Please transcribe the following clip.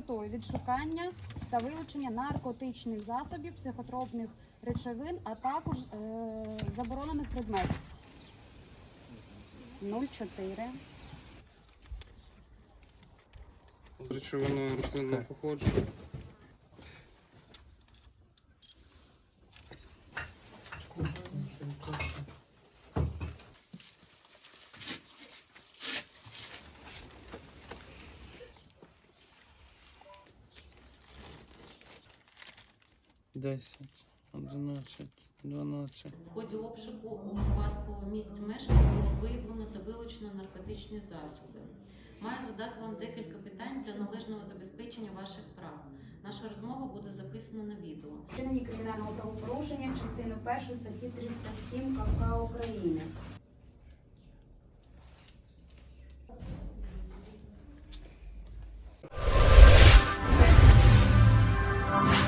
метою відшукання та вилучення наркотичних засобів, психотропних речовин, а також е, заборонених предметів. 04. Речовина рослинного походження. Десять, одинадцять, дванадцять. В ході обшуку у вас по місцю мешкання було виявлено та вилучено наркотичні засоби. Маю задати вам декілька питань для належного забезпечення ваших прав. Наша розмова буде записана на відео. Вчинені кримінального правопорушення частини 1 статті 307 КК України.